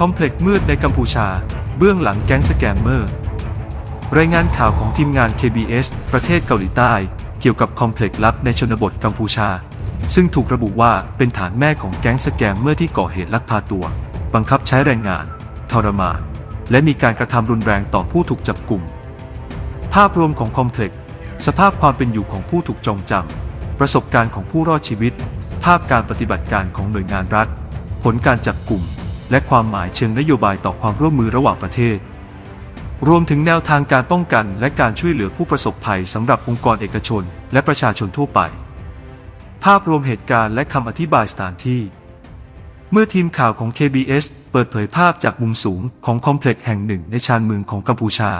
คอมเพล็กซ์มืดในกัมพูชา เบื้องหลังแก๊งสแกมเมอร์ รายงานข่าวของทีมงาน KBS ประเทศเกาหลีใต้ เกี่ยวกับคอมเพล็กซ์ลับในชนบทกัมพูชา ซึ่งถูกระบุว่าเป็นฐานแม่ของแก๊งสแกมเมอร์ที่ก่อเหตุลักพาตัว บังคับใช้แรงงาน ทรมาน และมีการกระทำรุนแรงต่อผู้ถูกจับกลุ่ม ภาพรวมของคอมเพล็กซ์สภาพความเป็นอยู่ของผู้ถูกจองจำประสบการณ์ของผู้รอดชีวิต ภาพการปฏิบัติการของหน่วยงานรัฐ ผลการจับกลุ่ม และความหมายเชิงนโยบายต่อความร่วมมือระหว่างประเทศ รวมถึงแนวทางการป้องกันและการช่วยเหลือผู้ประสบภัยสำหรับองค์กรเอกชน และประชาชนทั่วไป ภาพรวมเหตุการณ์และคำอธิบายสถานที่ เมื่อทีมข่าวของ KBS เปิดเผยภาพจากมุมสูงของคอมเพล็กซ์แห่งหนึ่งในชานเมืองของกัมพูชา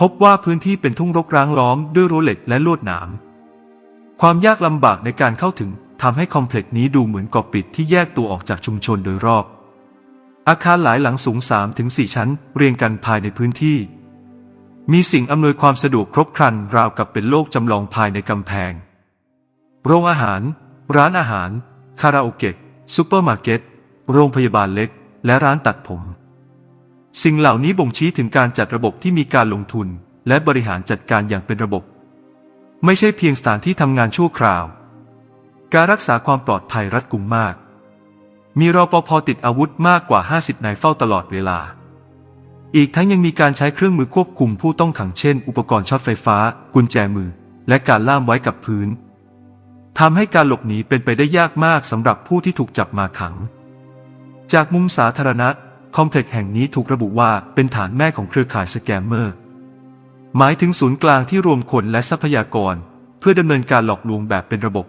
พบว่าพื้นที่เป็นทุ่งรกร้างล้อมด้วยรั้วเหล็กและลวดหนามความยากลำบากในการเข้าถึงทำให้คอมเพล็กซ์นี้ดูเหมือนเกาะปิดที่แยกตัวออกจากชุมชนโดยรอบ อาคารหลายหลังสูง 3-4 ชั้น เรียงกันภายในพื้นที่ มีสิ่งอำนวยความสะดวกครบครันราวกับเป็นโลกจำลองภายในกำแพง โรงอาหาร ร้านอาหาร คาราโอเกะซูเปอร์มาร์เก็ต โรงพยาบาลเล็ก และร้านตัดผม สิ่งเหล่านี้บ่งชี้ถึงการจัดระบบที่มีการลงทุน และบริหารจัดการอย่างเป็นระบบ ไม่ใช่เพียงสถานที่ทำงานชั่วคราว การรักษาความปลอดภัยรัดกุมมาก มีรอปภติดอาวุธมากกว่า 50 นายเฝ้าตลอดเวลา อีกทั้งยังมีการใช้เครื่องมือควบคุมผู้ต้องขังเช่น อุปกรณ์ช็อตไฟฟ้า กุญแจมือ และการล่ามไว้กับพื้นทำให้การหลบหนีเป็นไปได้ยากมากสำหรับผู้ที่ถูกจับมาขัง จากมุมสาธารณะ คอมเพล็กซ์แห่งนี้ถูกระบุว่าเป็นฐานแม่ของเครือข่ายสแกมเมอร์ หมายถึงศูนย์กลางที่รวมคนและทรัพยากร เพื่อดำเนินการหลอกลวงแบบเป็นระบบ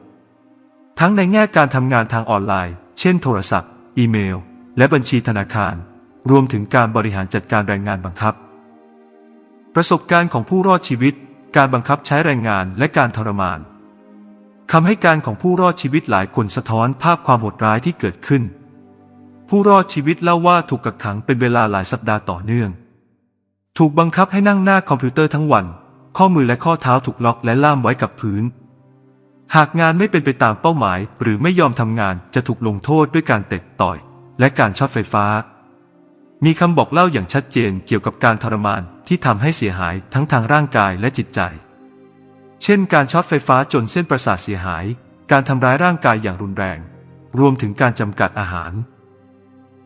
ทั้งในแง่การทำงานทางออนไลน์ เช่นโทรศัพท์ อีเมล และบัญชีธนาคาร รวมถึงการบริหารจัดการแรงงานบังคับ ประสบการณ์ของผู้รอดชีวิต การบังคับใช้แรงงานและการทรมานคำให้การของผู้รอดชีวิตหลายคนสะท้อนภาพความโหดร้ายที่เกิดขึ้น ผู้รอดชีวิตเล่าว่าถูกกักขังเป็นเวลาหลายสัปดาห์ต่อเนื่อง ถูกบังคับให้นั่งหน้าคอมพิวเตอร์ทั้งวัน ข้อมือและข้อเท้าถูกล็อกและล่ามไว้กับพื้น หากงานไม่เป็นไปตามเป้าหมาย หรือไม่ยอมทำงานจะถูกลงโทษด้วยการเตะต่อย และการช็อตไฟฟ้า มีคำบอกเล่าอย่างชัดเจนเกี่ยวกับการทรมานที่ทำให้เสียหายทั้งทางร่างกายและจิตใจ เช่น การช็อตไฟฟ้าจนเส้นประสาทเสียหาย การทำร้ายร่างกายอย่างรุนแรง รวมถึงการจำกัดอาหาร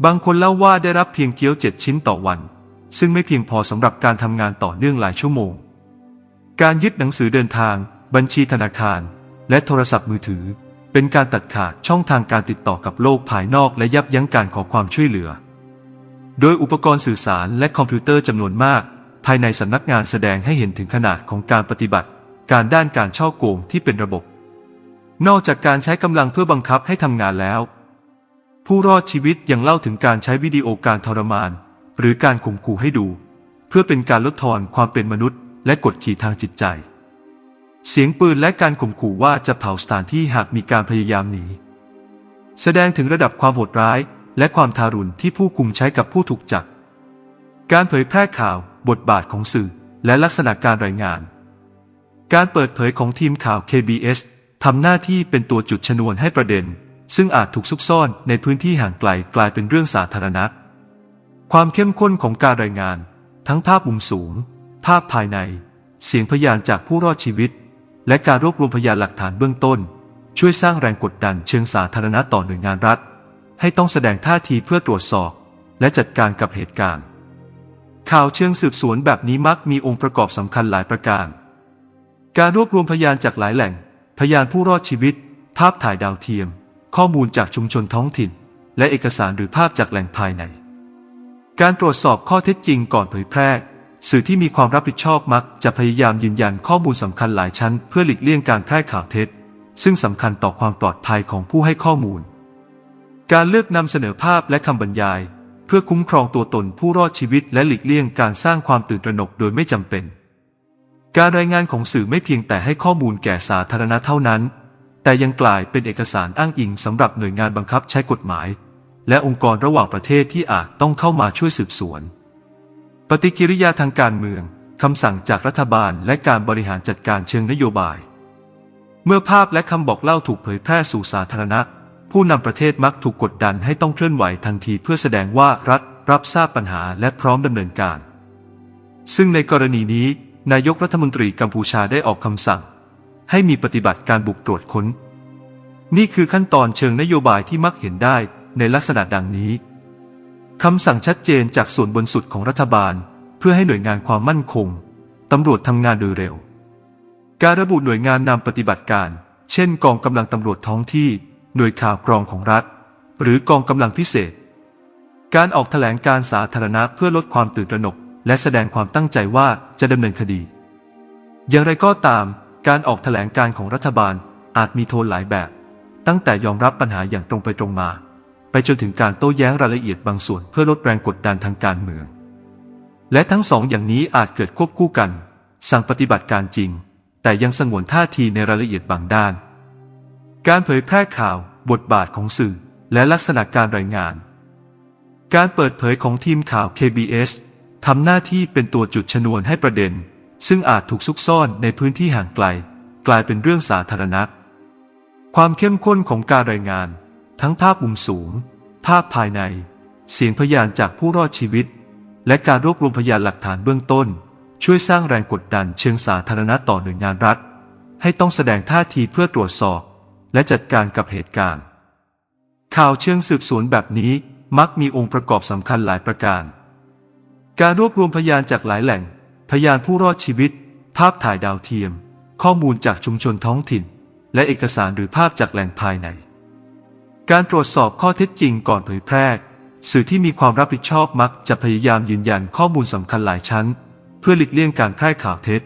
บางคนเล่าว่าได้รับเพียงเกี๊ยวเจ็ดชิ้นต่อวัน ซึ่งไม่เพียงพอสำหรับการทำงานต่อเนื่องหลายชั่วโมง การยึดหนังสือเดินทาง บัญชีธนาคาร และโทรศัพท์มือถือ เป็นการตัดขาดช่องทางการติดต่อกับโลกภายนอกและยับยั้งการขอความช่วยเหลือ โดยอุปกรณ์สื่อสารและคอมพิวเตอร์จำนวนมาก ภายในสำนักงานแสดงให้เห็นถึงขนาดของการปฏิบัติ การด้านการช่อโกงที่เป็นระบบ นอกจากการใช้กำลังเพื่อบังคับให้ทำงานแล้ว ผู้รอดชีวิตยังเล่าถึงการใช้วิดีโอการทรมาน หรือการข่มขู่ให้ดู เพื่อเป็นการลดทอนความเป็นมนุษย์ และกดขี่ทางจิตใจ เสียงปืนและการข่มขู่ว่าจะเผาสถานที่หากมีการพยายามหนี แสดงถึงระดับความโหดร้าย และความทารุณที่ผู้คุมใช้กับผู้ถูกจับ การเผยแพร่ข่าว บทบาทของสื่อ และลักษณะการรายงาน การเปิดเผยของทีมข่าว KBS ทำหน้าที่เป็นตัวจุดชนวนให้ประเด็น ซึ่งอาจถูกซุกซ่อนในพื้นที่ห่างไกลกลายเป็นเรื่องสาธารณะ ความเข้มข้นของการรายงาน ทั้งภาพมุมสูง ภาพภายใน เสียงพยานจากผู้รอดชีวิต และการรวบรวมพยานหลักฐานเบื้องต้น ช่วยสร้างแรงกดดันเชิงสาธารณะต่อหน่วยงานรัฐ ให้ต้องแสดงท่าทีเพื่อตรวจสอบ และจัดการกับเหตุการณ์ ข่าวเชิงสืบสวนแบบนี้มักมีองค์ประกอบสำคัญหลายประการ การรวบรวมพยานจากหลายแหล่ง พยานผู้รอดชีวิต ภาพถ่ายดาวเทียม ข้อมูลจากชุมชนท้องถิ่น และเอกสารหรือภาพจากแหล่งภายใน การตรวจสอบข้อเท็จจริงก่อนเผยแพร่ สื่อที่มีความรับผิดชอบมัก จะพยายามยืนยันข้อมูลสำคัญหลายชั้น เพื่อหลีกเลี่ยงการแพร่ข่าวเท็จ ซึ่งสำคัญต่อความปลอดภัยของผู้ให้ข้อมูล การเลือกนำเสนอภาพและคำบรรยาย เพื่อคุ้มครองตัวตนผู้รอดชีวิต และหลีกเลี่ยงการสร้างความตื่นตระหนกโดยไม่จำเป็น การรายงานของสื่อไม่เพียงแต่ให้ข้อมูลแก่สาธารณะเท่านั้น แต่ยังกลายเป็นเอกสารอ้างอิงสำหรับหน่วยงานบังคับใช้กฎหมาย และองค์กรระหว่างประเทศที่อาจต้องเข้ามาช่วยสืบสวน ปฏิกิริยาทางการเมืองคำสั่งจากรัฐบาลและการบริหารจัดการเชิงนโยบาย เมื่อภาพและคำบอกเล่าถูกเผยแพร่สู่สาธารณะ ผู้นำประเทศมักถูกกดดันให้ต้องเคลื่อนไหวทันทีเพื่อแสดงว่ารัฐรับทราบปัญหาและพร้อมดำเนินการ ซึ่งในกรณีนี้ นายกรัฐมนตรีกัมพูชาได้ออกคำสั่ง ให้มีปฏิบัติการบุกตรวจค้น นี่คือขั้นตอนเชิงนโยบายที่มักเห็นได้ในลักษณะดังนี้ คำสั่งชัดเจนจากส่วนบนสุดของรัฐบาล เพื่อให้หน่วยงานความมั่นคงตำรวจทำงานโดยเร็ว การระบุหน่วยงานนำปฏิบัติการ เช่น กองกำลังตำรวจท้องที่ หน่วยข่าวกรองของรัฐ หรือกองกำลังพิเศษ การออกแถลงการสาธารณะเพื่อลดความตื่นตระหนก และแสดงความตั้งใจว่าจะดำเนินคดี อย่างไรก็ตาม การออกแถลงการของรัฐบาลอาจมีโทนหลายแบบ ตั้งแต่ยอมรับปัญหาอย่างตรงไปตรงมา ไปจนถึงการโต้แย้งรายละเอียดบางส่วนเพื่อลดแรงกดดันทางการเมือง และทั้งสองอย่างนี้อาจเกิดควบคู่กัน สั่งปฏิบัติการจริง แต่ยังสงวนท่าทีในรายละเอียดบางด้าน การเผยแพร่ข่าว บทบาทของสื่อ และลักษณะการรายงาน การเปิดเผยของทีมข่าว KBS ทำหน้าที่เป็นตัวจุดชนวนให้ประเด็น ซึ่งอาจถูกซุกซ่อนในพื้นที่ห่างไกล กลายเป็นเรื่องสาธารณะ ความเข้มข้นของการรายงาน ทั้งภาพมุมสูง ภาพภายใน เสียงพยานจากผู้รอดชีวิต และการรวบรวมพยานหลักฐานเบื้องต้น ช่วยสร้างแรงกดดันเชิงสาธารณะต่อหน่วยงานรัฐ ให้ต้องแสดงท่าทีเพื่อตรวจสอบ และจัดการกับเหตุการณ์ ข่าวเชิงสืบสวนแบบนี้มักมีองค์ประกอบสำคัญหลายประการ การรวบรวมพยานจากหลายแหล่ง พยานผู้รอดชีวิต ภาพถ่ายดาวเทียม ข้อมูลจากชุมชนท้องถิ่น และเอกสารหรือภาพจากแหล่งภายใน การตรวจสอบข้อเท็จจริงก่อนเผยแพร่ สื่อที่มีความรับผิดชอบมักจะพยายามยืนยันข้อมูลสำคัญหลายชั้น เพื่อหลีกเลี่ยงการแพร่ข่าวเท็จ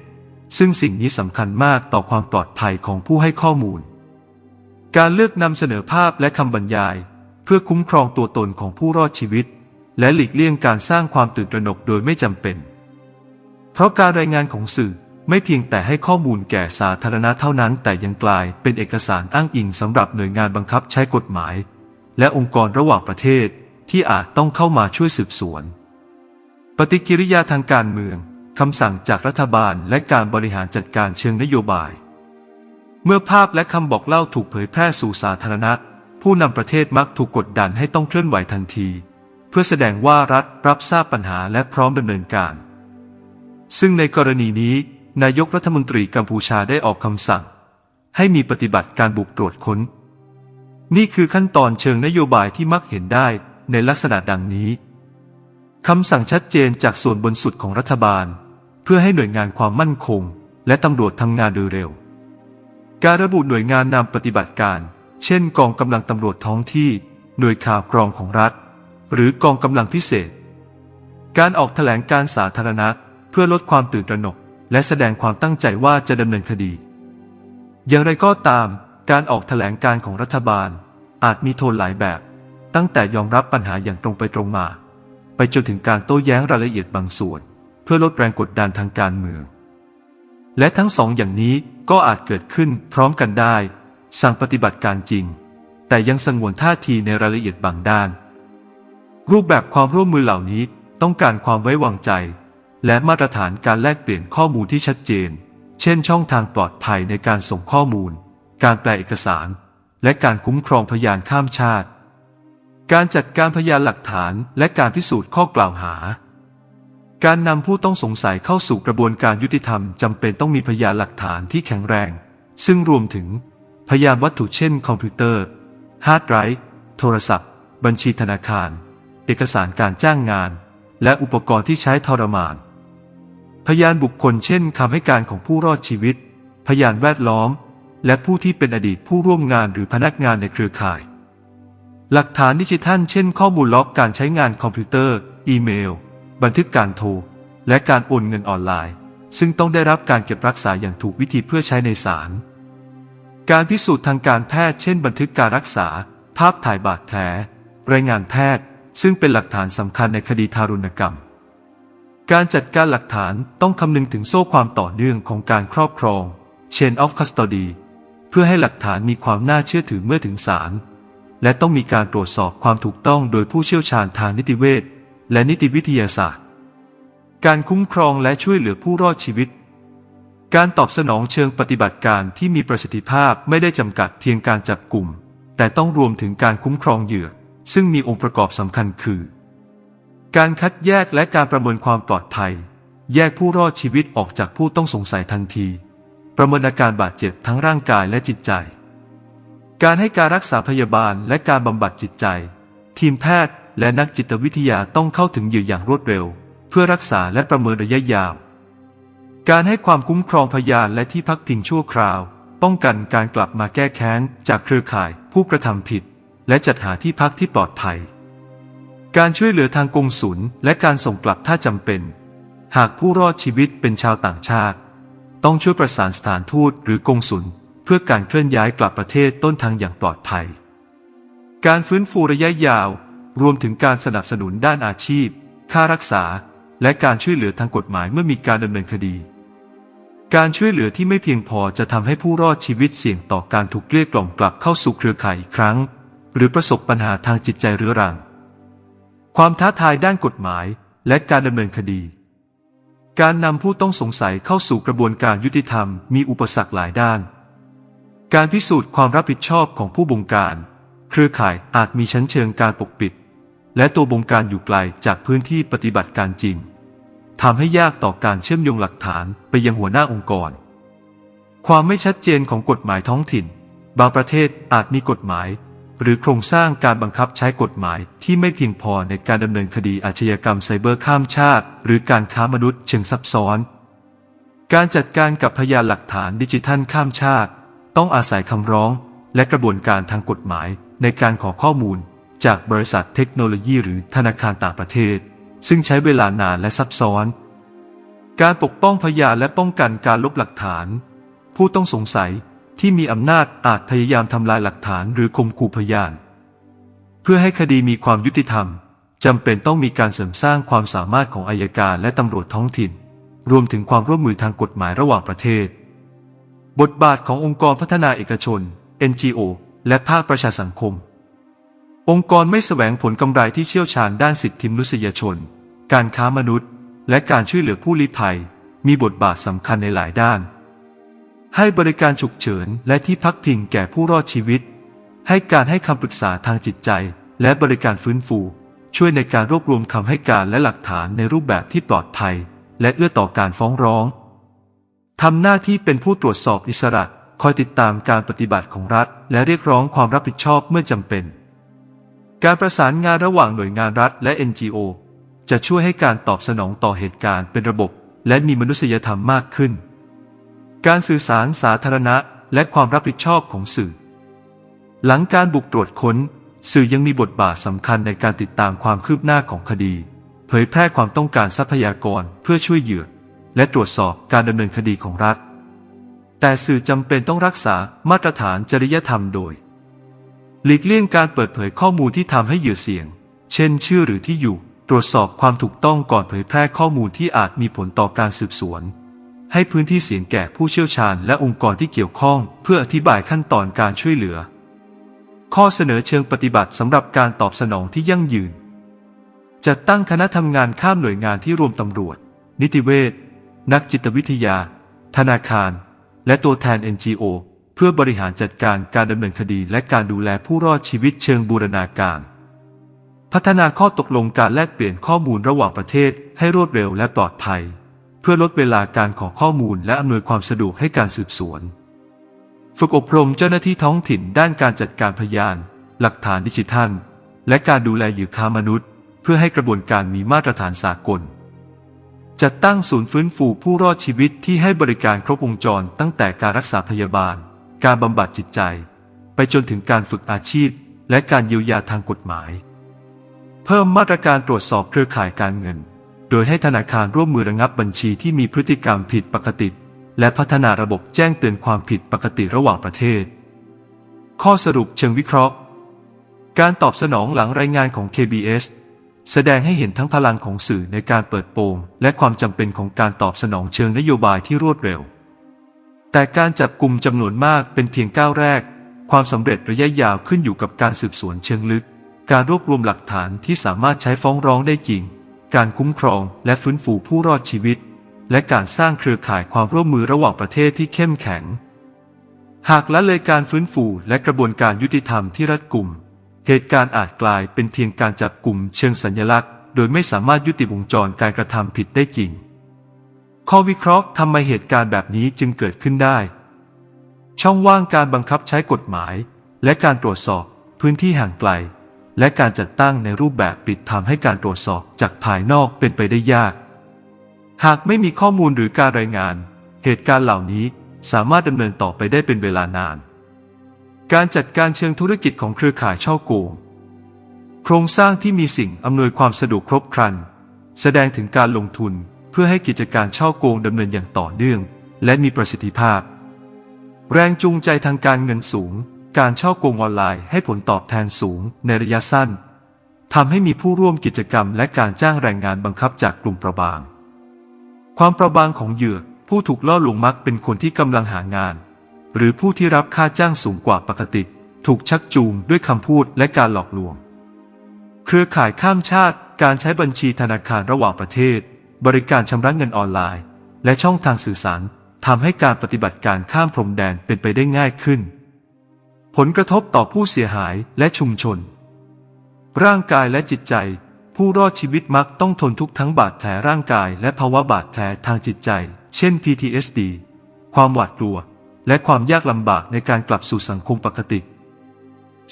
ซึ่งสิ่งนี้สำคัญมากต่อความปลอดภัยของผู้ให้ข้อมูล การเลือกนำเสนอภาพและคำบรรยาย เพื่อคุ้มครองตัวตนของผู้รอดชีวิต และหลีกเลี่ยงการสร้างความตื่นตระหนกโดยไม่จำเป็น เพราะการรายงานของสื่อ ไม่เพียงแต่ให้ข้อมูลแก่สาธารณะเท่านั้น แต่ยังกลายเป็นเอกสารอ้างอิงสำหรับหน่วยงานบังคับใช้กฎหมาย และองค์กรระหว่างประเทศที่อาจต้องเข้ามาช่วยสืบสวน ปฏิกิริยาทางการเมืองคำสั่งจากรัฐบาลและการบริหารจัดการเชิงนโยบาย เมื่อภาพและคำบอกเล่าถูกเผยแพร่สู่สาธารณะ ผู้นำประเทศมักถูกกดดันให้ต้องเคลื่อนไหวทันที เพื่อแสดงว่ารัฐรับทราบปัญหาและพร้อมดำเนินการ ซึ่งในกรณีนี้ นายกรัฐมนตรีกัมพูชาได้ออกคำสั่ง ให้มีปฏิบัติการบุกตรวจค้น นี่คือขั้นตอนเชิงนโยบายที่มักเห็นได้ในลักษณะดังนี้คำสั่งชัดเจนจากส่วนบนสุดของรัฐบาล เพื่อให้หน่วยงานความมั่นคง และตำรวจทำงานโดยเร็ว การระบุหน่วยงานนำปฏิบัติการ เช่น กองกำลังตำรวจท้องที่ หน่วยข่าวกรองของรัฐ หรือกองกำลังพิเศษ การออกแถลงการสาธารณะเพื่อลดความตื่นตระหนก และแสดงความตั้งใจว่าจะดำเนินคดี อย่างไรก็ตาม การออกแถลงการของรัฐบาล อาจมีโทนหลายแบบ ตั้งแต่ยอมรับปัญหาอย่างตรงไปตรงมา ไปจนถึงการโต้แย้งรายละเอียดบางส่วน เพื่อลดแรงกดดันทางการเมือง และทั้งสองอย่างนี้ก็อาจเกิดขึ้นพร้อมกันได้ สั่งปฏิบัติการจริง แต่ยังสงวนท่าทีในรายละเอียดบางด้าน รูปแบบความร่วมมือเหล่านี้ต้องการความไว้วางใจ และมาตรฐานการแลกเปลี่ยนข้อมูลที่ชัดเจน เช่นช่องทางปลอดภัยในการส่งข้อมูล การแปลเอกสาร และการคุ้มครองพยานข้ามชาติ การจัดการพยานหลักฐานและการพิสูจน์ข้อกล่าวหา การนำผู้ต้องสงสัยเข้าสู่กระบวนการยุติธรรมจำเป็นต้องมีพยานหลักฐานที่แข็งแรง ซึ่งรวมถึง พยานวัตถุเช่น คอมพิวเตอร์ฮาร์ดไดรฟ์โทรศัพท์ บัญชีธนาคาร เอกสารการจ้างงาน และอุปกรณ์ที่ใช้ทรมาน พยานบุคคลเช่นคำให้การของผู้รอดชีวิต พยานแวดล้อม และผู้ที่เป็นอดีตผู้ร่วมงานหรือพนักงานในเครือข่าย หลักฐานดิจิทัล เช่น ข้อมูลล็อกการใช้งานคอมพิวเตอร์ อีเมล บันทึกการโทร และการโอนเงินออนไลน์ ซึ่งต้องได้รับการเก็บรักษาอย่างถูกวิธีเพื่อใช้ในศาลการพิสูจน์ทางการแพทย์ เช่น บันทึกการรักษา ภาพถ่ายบาดแผลรายงานแพทย์ ซึ่งเป็นหลักฐานสำคัญในคดีทารุณกรรม การจัดการหลักฐานต้องคำนึงถึงโซ่ความต่อเนื่องของการครอบครอง chain of custody เพื่อให้หลักฐานมีความน่าเชื่อถือเมื่อถึงศาล และต้องมีการตรวจสอบความถูกต้องโดยผู้เชี่ยวชาญทางนิติเวชและนิติวิทยาศาสตร์ การคุ้มครองและช่วยเหลือผู้รอดชีวิต การตอบสนองเชิงปฏิบัติการที่มีประสิทธิภาพไม่ได้จำกัดเพียงการจับกลุ่ม แต่ต้องรวมถึงการคุ้มครองเหยื่อ ซึ่งมีองค์ประกอบสำคัญคือ การคัดแยกและการประเมินความปลอดภัย แยกผู้รอดชีวิตออกจากผู้ต้องสงสัยทันที ประเมินอาการบาดเจ็บทั้งร่างกายและจิตใจ การให้การรักษาพยาบาลและการบำบัดจิตใจ ทีมแพทย์และนักจิตวิทยาต้องเข้าถึงเหยื่ออย่างรวดเร็ว เพื่อรักษาและประเมินระยะยาว การให้ความคุ้มครองพยานและที่พักพิงชั่วคราว ป้องกันการกลับมาแก้แค้นจากเครือข่ายผู้กระทำผิด และจัดหาที่พักที่ปลอดภัย การช่วยเหลือทางกงสุลและการส่งกลับถ้าจำเป็น หากผู้รอดชีวิตเป็นชาวต่างชาติ ต้องช่วยประสานสถานทูตหรือกงสุลเพื่อการเคลื่อนย้ายกลับประเทศต้นทางอย่างปลอดภัย การฟื้นฟูระยะยาว รวมถึงการสนับสนุนด้านอาชีพ ค่ารักษา และการช่วยเหลือทางกฎหมายเมื่อมีการดำเนินคดี การช่วยเหลือที่ไม่เพียงพอจะทำให้ผู้รอดชีวิตเสี่ยงต่อการถูกเกลี้ยกล่อมกลับเข้าสู่เครือข่ายอีกครั้ง หรือประสบปัญหาทางจิตใจเรื้อรัง ความท้าทายด้านกฎหมายและการดำเนินคดี การนำผู้ต้องสงสัยเข้าสู่กระบวนการยุติธรรมมีอุปสรรคหลายด้าน การพิสูจน์ความรับผิดชอบของผู้บงการ เครือข่ายอาจมีชั้นเชิงการปกปิด และตัวบงการอยู่ไกลจากพื้นที่ปฏิบัติการจริงทำให้ยากต่อการเชื่อมโยงหลักฐานไปยังหัวหน้าองค์กร ความไม่ชัดเจนของกฎหมายท้องถิ่น บางประเทศอาจมีกฎหมาย หรือโครงสร้างการบังคับใช้กฎหมายที่ไม่เพียงพอในการดำเนินคดีอาชญากรรมไซเบอร์ข้ามชาติ หรือการค้ามนุษย์เชิงซับซ้อน การจัดการกับพยานหลักฐานดิจิทัลข้ามชาติ ต้องอาศัยคำร้อง และกระบวนการทางกฎหมายในการขอข้อมูล จากบริษัทเทคโนโลยีหรือธนาคารต่างประเทศ ซึ่งใช้เวลานานและซับซ้อน การปกป้องพยานและป้องกันการลบหลักฐาน ผู้ต้องสงสัย ที่มีอำนาจอาจพยายามทำลายหลักฐานหรือข่มขู่พยาน เพื่อให้คดีมีความยุติธรรมจำเป็นต้องมีการเสริมสร้างความสามารถของอายการและตำรวจท้องถิ่น รวมถึงความร่วมมือทางกฎหมายระหว่างประเทศ บทบาทขององค์กรพัฒนาเอกชน NGO และภาคประชาสังคม องค์กรไม่แสวงผลกำไรที่เชี่ยวชาญด้านสิทธิมนุษยชน การค้ามนุษย์ และการช่วยเหลือผู้ลี้ภัย มีบทบาทสำคัญในหลายด้าน ให้บริการฉุกเฉินและที่พักพิงแก่ผู้รอดชีวิต ให้การให้คำปรึกษาทางจิตใจ และบริการฟื้นฟู ช่วยในการรวบรวมคำให้การและหลักฐานในรูปแบบที่ปลอดภัย และเอื้อต่อการฟ้องร้องทำหน้าที่เป็นผู้ตรวจสอบอิสระ คอยติดตามการปฏิบัติของรัฐ และเรียกร้องความรับผิดชอบเมื่อจำเป็น การประสานงานระหว่างหน่วยงานรัฐและ NGO จะช่วยให้การตอบสนองต่อเหตุการณ์เป็นระบบ และมีมนุษยธรรมมากขึ้น การสื่อสารสาธารณะและความรับผิดชอบของสื่อ หลังการบุกตรวจค้น สื่อยังมีบทบาทสำคัญในการติดตามความคืบหน้าของคดี เผยแพร่ความต้องการทรัพยากรเพื่อช่วยเหยื่อ และตรวจสอบการดำเนินคดีของรัฐ แต่สื่อจำเป็นต้องรักษามาตรฐานจริยธรรมโดย หลีกเลี่ยงการเปิดเผยข้อมูลที่ทำให้เหยื่อเสี่ยง เช่น ชื่อหรือที่อยู่ ตรวจสอบความถูกต้องก่อนเผยแพร่ข้อมูลที่อาจมีผลต่อการสืบสวน ให้พื้นที่เสียงแก่ผู้เชี่ยวชาญและองค์กรที่เกี่ยวข้อง เพื่ออธิบายขั้นตอนการช่วยเหลือ ข้อเสนอเชิงปฏิบัติสำหรับการตอบสนองที่ยั่งยืน จัดตั้งคณะทำงานข้ามหน่วยงานที่รวมตำรวจ นิติเวชนักจิตวิทยา ธนาคาร และตัวแทน NGO เพื่อบริหารจัดการการดำเนินคดีและการดูแลผู้รอดชีวิตเชิงบูรณาการ พัฒนาข้อตกลงการแลกเปลี่ยนข้อมูลระหว่างประเทศให้รวดเร็วและปลอดภัย พื่อลดเวลาการขอข้อมูลและอำนวยความสะดวกให้การสืบสวน ฝึกอบรมเจ้าหน้าที่ท้องถิ่นด้านการจัดการพยาน หลักฐานดิจิทัล และการดูแลเหยื่อค้ามนุษย์ เพื่อให้กระบวนการมีมาตรฐานสากล จัดตั้งศูนย์ฟื้นฟูผู้รอดชีวิตที่ให้บริการครบวงจรตั้งแต่การรักษาพยาบาล การบำบัดจิตใจ ไปจนถึงการฝึกอาชีพ และการเยียวยาทางกฎหมาย เพิ่มมาตรการตรวจสอบเครือข่ายการเงิน ดยให้ธนาคารร่วมมือระงับบัญชีที่มีพฤติกรรมผิดปกติ และพัฒนาระบบแจ้งเตือนความผิดปกติระหว่างประเทศ ข้อสรุปเชิงวิเคราะห์ การตอบสนองหลังรายงานของ KBS แสดงให้เห็นทั้งพลังของสื่อในการเปิดโปงและความจำเป็นของการตอบสนองเชิงนโยบายที่รวดเร็ว แต่การจับกลุ่มจำนวนมากเป็นเพียงก้าวแรก ความสำเร็จระยะยาวขึ้นอยู่กับการสืบสวนเชิงลึก การรวบรวมหลักฐานที่สามารถใช้ฟ้องร้องได้จริง การคุ้มครองและฟื้นฟูผู้รอดชีวิต และการสร้างเครือข่ายความร่วมมือระหว่างประเทศที่เข้มแข็ง หากละเลยการฟื้นฟูและกระบวนการยุติธรรมที่รัดกุม เหตุการณ์อาจกลายเป็นเพียงการจับกลุ่มเชิงสัญลักษณ์ โดยไม่สามารถยุติวงจรการกระทำผิดได้จริง ข้อวิเคราะห์ทำไมเหตุการณ์แบบนี้จึงเกิดขึ้นได้ ช่องว่างการบังคับใช้กฎหมาย และการตรวจสอบพื้นที่ห่างไกล และการจัดตั้งในรูปแบบปิดทำให้การตรวจสอบจากภายนอกเป็นไปได้ยาก หากไม่มีข้อมูลหรือการรายงาน เหตุการณ์เหล่านี้สามารถดำเนินต่อไปได้เป็นเวลานาน การจัดการเชิงธุรกิจของเครือข่ายช่อโกง โครงสร้างที่มีสิ่งอำนวยความสะดวกครบครัน แสดงถึงการลงทุนเพื่อให้กิจการช่อโกงดำเนินอย่างต่อเนื่อง และมีประสิทธิภาพ แรงจูงใจทางการเงินสูง การช่อโกงออนไลน์ให้ผลตอบแทนสูงในระยะสั้นทำให้มีผู้ร่วมกิจกรรมและการจ้างแรงงานบังคับจากกลุ่มประบาง ความประบางของเหยื่อผู้ถูกล่อลวงมักเป็นคนที่กำลังหางาน หรือผู้ที่รับค่าจ้างสูงกว่าปกติ ถูกชักจูงด้วยคำพูดและการหลอกลวง เครือข่ายข้ามชาติ การใช้บัญชีธนาคารระหว่างประเทศ บริการชำระเงินออนไลน์ และช่องทางสื่อสารทำให้การปฏิบัติการข้ามพรมแดนเป็นไปได้ง่ายขึ้น ผลกระทบต่อผู้เสียหายและชุมชน ร่างกายและจิตใจ ผู้รอดชีวิตมักต้องทนทุกข์ทั้งบาดแผลร่างกายและภาวะบาดแผลทางจิตใจ เช่น PTSD ความหวาดกลัว และความยากลำบากในการกลับสู่สังคมปกติ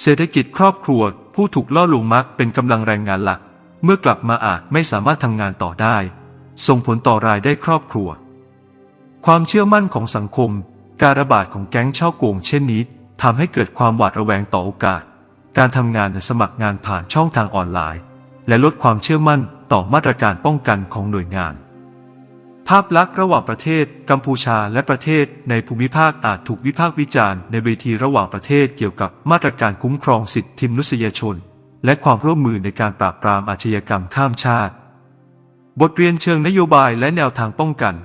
เศรษฐกิจครอบครัว ผู้ถูกล่อลวงมักเป็นกำลังแรงงานหลัก เมื่อกลับมาอาจไม่สามารถทำงานต่อได้ ส่งผลต่อรายได้ครอบครัว ความเชื่อมั่นของสังคม การระบาดของแก๊งเช่อโกงเช่นนี้ ทำให้เกิดความหวาดระแวงต่อโอกาส การทำงานสมัครงานผ่านช่องทางออนไลน์ และลดความเชื่อมั่นต่อมาตรการป้องกันของหน่วยงาน ภาพลักษณ์ระหว่างประเทศ กัมพูชาและประเทศในภูมิภาคอาจถูกวิพากษ์วิจารณ์ในเวทีระหว่างประเทศเกี่ยวกับมาตรการคุ้มครองสิทธิมนุษยชน และความร่วมมือในการปราบปรามอาชญากรรมข้ามชาติ บทเรียนเชิงนโยบายและแนวทางป้องกัน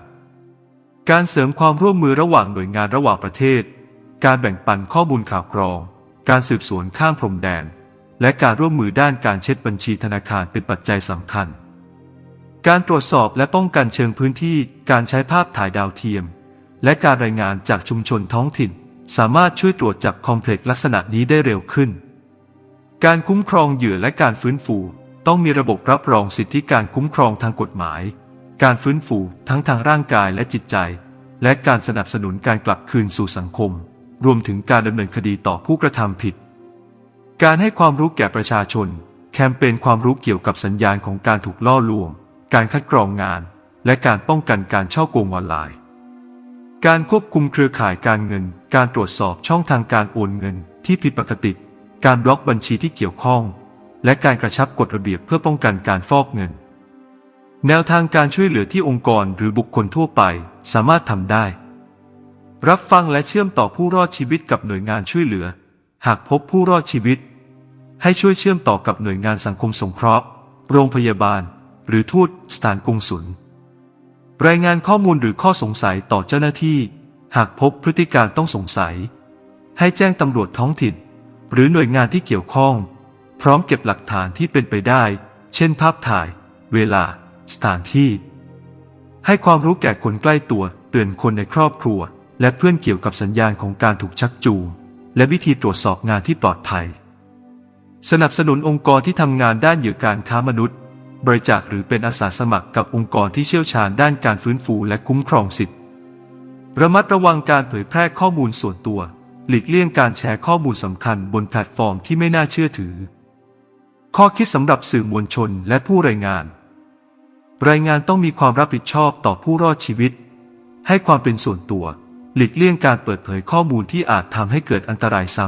การเสริมความร่วมมือระหว่างหน่วยงานระหว่างประเทศ การแบ่งปันข้อมูลข่าวกรอง การสืบสวนข้ามพรมแดน และการร่วมมือด้านการเช็ดบัญชีธนาคารเป็นปัจจัยสำคัญ การตรวจสอบและป้องกันเชิงพื้นที่ การใช้ภาพถ่ายดาวเทียม และการรายงานจากชุมชนท้องถิ่น สามารถช่วยตรวจจับคอมเพล็กซ์ลักษณะนี้ได้เร็วขึ้น การคุ้มครองเหยื่อและการฟื้นฟูต้องมีระบบรับรองสิทธิการคุ้มครองทางกฎหมาย การฟื้นฟูทั้งทางร่างกายและจิตใจ และการสนับสนุนการกลับคืนสู่สังคม รวมถึงการดำเนินคดีต่อผู้กระทำผิด การให้ความรู้แก่ประชาชน แคมเปญความรู้เกี่ยวกับสัญญาณของการถูกล่อลวง การคัดกรองงาน และการป้องกันการช่อโกงออนไลน์ การควบคุมเครือข่ายการเงิน การตรวจสอบช่องทางการโอนเงิน ที่ผิดปกติ การบล็อกบัญชีที่เกี่ยวข้อง และการกระชับกฎระเบียบเพื่อป้องกันการฟอกเงิน แนวทางการช่วยเหลือที่องค์กรหรือบุคคลทั่วไปสามารถทำได้ รับฟังและเชื่อมต่อผู้รอดชีวิตกับหน่วยงานช่วยเหลือ หากพบผู้รอดชีวิต ให้ช่วยเชื่อมต่อกับหน่วยงานสังคมสงเคราะห์ โรงพยาบาล หรือทูตสถานกงสุล รายงานข้อมูลหรือข้อสงสัยต่อเจ้าหน้าที่ หากพบพฤติการต้องสงสัย ให้แจ้งตำรวจท้องถิ่น หรือหน่วยงานที่เกี่ยวข้อง พร้อมเก็บหลักฐานที่เป็นไปได้ เช่น ภาพถ่าย เวลา สถานที่ ให้ความรู้แก่คนใกล้ตัวเตือนคนในครอบครัว และเพื่อนเกี่ยวกับสัญญาณของการถูกชักจูงและวิธีตรวจสอบงานที่ปลอดภัย สนับสนุนองค์กรที่ทำงานด้านเหยื่อการค้ามนุษย์ บริจาคหรือเป็นอาสาสมัครกับองค์กรที่เชี่ยวชาญด้านการฟื้นฟูและคุ้มครองสิทธิระมัดระวังการเผยแพร่ข้อมูลส่วนตัว หลีกเลี่ยงการแชร์ข้อมูลสำคัญบนแพลตฟอร์มที่ไม่น่าเชื่อถือ ข้อคิดสำหรับสื่อมวลชนและผู้รายงาน รายงานต้องมีความรับผิดชอบต่อผู้รอดชีวิต ให้ความเป็นส่วนตัว หลีกเลี่ยงการเปิดเผยข้อมูลที่อาจทำให้เกิดอันตรายซ้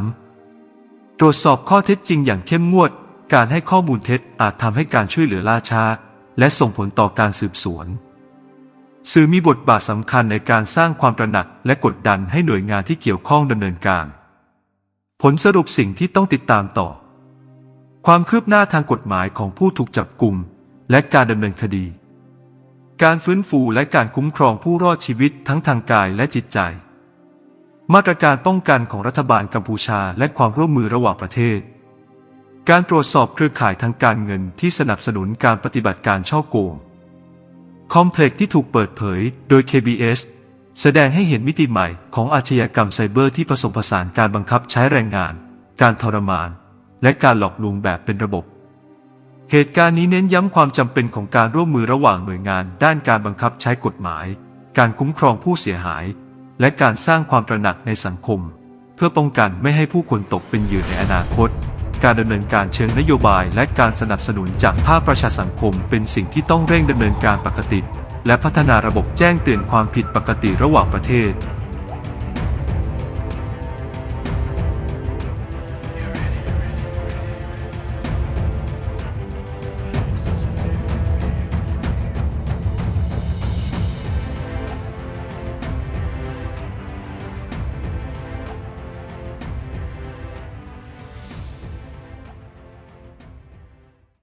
ำ ตรวจสอบข้อเท็จจริงอย่างเข้มงวด การให้ข้อมูลเท็จอาจทำให้การช่วยเหลือล่าช้า และส่งผลต่อการสืบสวน สื่อมีบทบาทสำคัญในการสร้างความตระหนักและกดดันให้หน่วยงานที่เกี่ยวข้องดำเนินการ ผลสรุปสิ่งที่ต้องติดตามต่อ ความคืบหน้าทางกฎหมายของผู้ถูกจับกลุ่มและการดำเนินคดี การฟื้นฟูและการคุ้มครองผู้รอดชีวิตทั้งทางกายและจิตใจ มาตรการป้องกันของรัฐบาลกัมพูชาและความร่วมมือระหว่างประเทศ การตรวจสอบเครือข่ายทางการเงินที่สนับสนุนการปฏิบัติการช่อโกง คอมเพล็กซ์ที่ถูกเปิดเผยโดย KBS แสดงให้เห็นมิติใหม่ของอาชญากรรมไซเบอร์ที่ผสมผสานการบังคับใช้แรงงาน การทรมาน และการหลอกลวงแบบเป็นระบบ เหตุการณ์นี้เน้นย้ำความจำเป็นของการร่วมมือระหว่างหน่วยงาน ด้านการบังคับใช้กฎหมาย การคุ้มครองผู้เสียหาย และการสร้างความตระหนักในสังคม เพื่อป้องกันไม่ให้ผู้คนตกเป็นเหยื่อในอนาคต การดำเนินการเชิงนโยบายและการสนับสนุนจากภาคประชาสังคม เป็นสิ่งที่ต้องเร่งดำเนินการปกติ และพัฒนาระบบแจ้งเตือนความผิดปกติระหว่างประเทศ